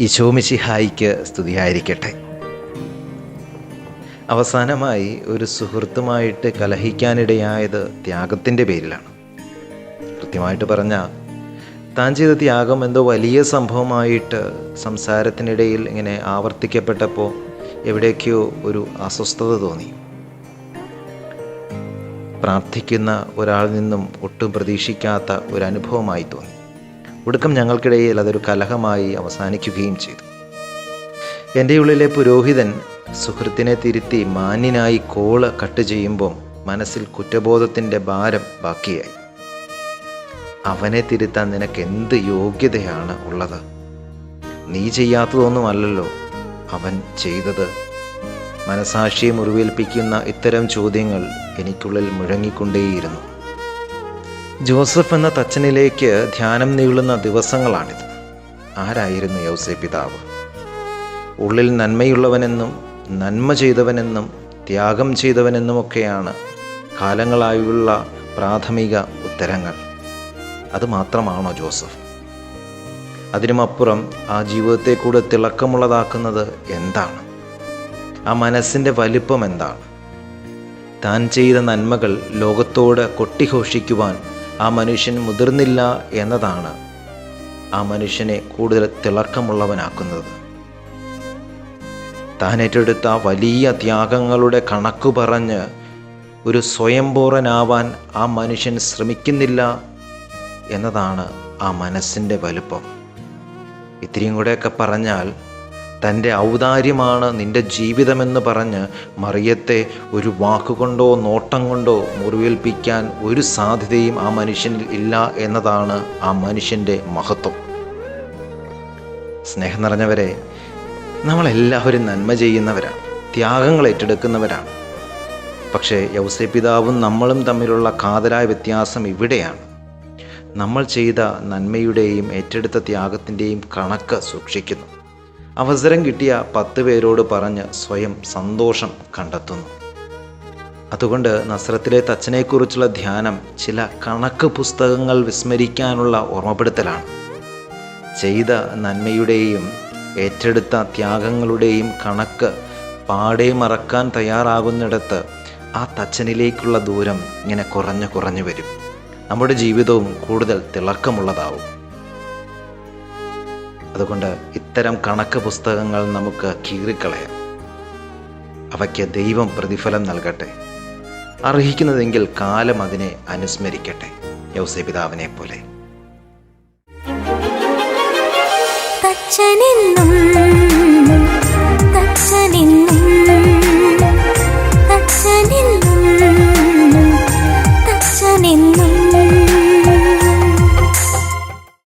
ഇശോമിശിഹായിക്ക് സ്തുതിയായിരിക്കട്ടെ. അവസാനമായി ഒരു സുഹൃത്തുമായിട്ട് കലഹിക്കാനിടയായത് ത്യാഗത്തിന്റെ പേരിലാണ്. കൃത്യമായിട്ട് പറഞ്ഞാൽ താൻ ചെയ്ത ത്യാഗം എന്തോ വലിയ സംഭവമായിട്ട് സംസാരത്തിനിടയിൽ ഇങ്ങനെ ആവർത്തിക്കപ്പെട്ടപ്പോൾ എവിടേക്കോ ഒരു അസ്വസ്ഥത തോന്നി. പ്രാർത്ഥിക്കുന്ന ഒരാളിൽ നിന്നും ഒട്ടും പ്രതീക്ഷിക്കാത്ത ഒരു അനുഭവമായി തോന്നി. ഒടുക്കം ഞങ്ങൾക്കിടയിൽ അതൊരു കലഹമായി അവസാനിക്കുകയും ചെയ്തു. എന്റെ ഉള്ളിലെ പുരോഹിതൻ സുഹൃത്തിനെ തിരുത്തി മാന്യനായി കോൾ കട്ട് ചെയ്യുമ്പോൾ മനസ്സിൽ കുറ്റബോധത്തിന്റെ ഭാരം ബാക്കിയായി. അവനെ തിരുത്താൻ നിനക്ക് എന്ത് യോഗ്യതയാണ് ഉള്ളത്? നീ ചെയ്യാത്തതൊന്നുമല്ലല്ലോ അവൻ ചെയ്തത്. മനസാക്ഷിയെ മുറിവേൽപ്പിക്കുന്ന ഇത്തരം ചോദ്യങ്ങൾ എനിക്കുള്ളിൽ മുഴങ്ങിക്കൊണ്ടേയിരുന്നു. ജോസഫ് എന്ന തച്ചനിലേക്ക് ധ്യാനം നീളുന്ന ദിവസങ്ങളാണിത്. ആരായിരുന്നു യൗസെ പിതാവ്? ഉള്ളിൽ നന്മയുള്ളവനെന്നും നന്മ ചെയ്തവനെന്നും ത്യാഗം ചെയ്തവനെന്നുമൊക്കെയാണ് കാലങ്ങളായുള്ള പ്രാഥമിക ഉത്തരങ്ങൾ. അതുമാത്രമാണോ ജോസഫ്? അതിനുമപ്പുറം ആ ജീവിതത്തെ കൂടെ തിളക്കമുള്ളതാക്കുന്നത് എന്താണ്? ആ മനസ്സിന്റെ വലിപ്പം എന്താണ്? താൻ ചെയ്ത നന്മകൾ ലോകത്തോട് കൊട്ടിഘോഷിക്കുവാൻ ആ മനുഷ്യൻ മുതിർന്നില്ല എന്നതാണ് ആ മനുഷ്യനെ കൂടുതൽ തിളക്കമുള്ളവനാക്കുന്നത്. താൻ ഏറ്റെടുത്ത വലിയ ത്യാഗങ്ങളുടെ കണക്ക് പറഞ്ഞ് ഒരു സ്വയംപൂർണനാവാൻ ആ മനുഷ്യൻ ശ്രമിക്കുന്നില്ല എന്നതാണ് ആ മനസ്സിന്റെ വലുപ്പം. ഇത്രയും കൂടെയൊക്കെ പറഞ്ഞാൽ തന്റെ ഔദാര്യമാണ് നിന്റെ ജീവിതമെന്ന് പറഞ്ഞ് മറിയത്തെ ഒരു വാക്കുകൊണ്ടോ നോട്ടം കൊണ്ടോ മുറിവേൽപ്പിക്കാൻ ഒരു സാധ്യതയും ആ മനുഷ്യനിൽ ഇല്ല എന്നതാണ് ആ മനുഷ്യന്റെ മഹത്വം. സ്നേഹം നിറഞ്ഞവരെ നമ്മളെല്ലാവരും നന്മ ചെയ്യുന്നവരാണ് ത്യാഗങ്ങൾ ഏറ്റെടുക്കുന്നവരാണ്. പക്ഷേ യൗസേ പിതാവും നമ്മളും തമ്മിലുള്ള കാതലായ വ്യത്യാസം ഇവിടെയാണ്. നമ്മൾ ചെയ്ത നന്മയുടെയും ഏറ്റെടുത്ത ത്യാഗത്തിന്റെയും കണക്ക് സൂക്ഷിക്കുന്നു. അവസരം കിട്ടിയ പത്ത് പേരോട് പറഞ്ഞ് സ്വയം സന്തോഷം കണ്ടെത്തുന്നു. അതുകൊണ്ട് നസ്രത്തിലെ തച്ചനെക്കുറിച്ചുള്ള ധ്യാനം ചില കണക്ക് പുസ്തകങ്ങൾ വിസ്മരിക്കാനുള്ള ഓർമ്മപ്പെടുത്തലാണ്. ചെയ്ത നന്മയുടെയും ഏറ്റെടുത്ത ത്യാഗങ്ങളുടെയും കണക്ക് പാടെ മറക്കാൻ തയ്യാറാകുന്നിടത്ത് ആ തച്ചനിലേക്കുള്ള ദൂരം ഇങ്ങനെ കുറഞ്ഞു കുറഞ്ഞു വരും. നമ്മുടെ ജീവിതവും കൂടുതൽ തിളക്കമുള്ളതാവും. അതുകൊണ്ട് ഇത്തരം കണക്ക് പുസ്തകങ്ങൾ നമുക്ക് കീറിക്കളയാം. അവയ്ക്ക് ദൈവം പ്രതിഫലം നൽകട്ടെ. അർഹിക്കുന്നതെങ്കിൽ കാലം അതിനെ അനുസ്മരിക്കട്ടെ. യൗസപിതാവിനെ പോലെ. തച്ചനെന്നും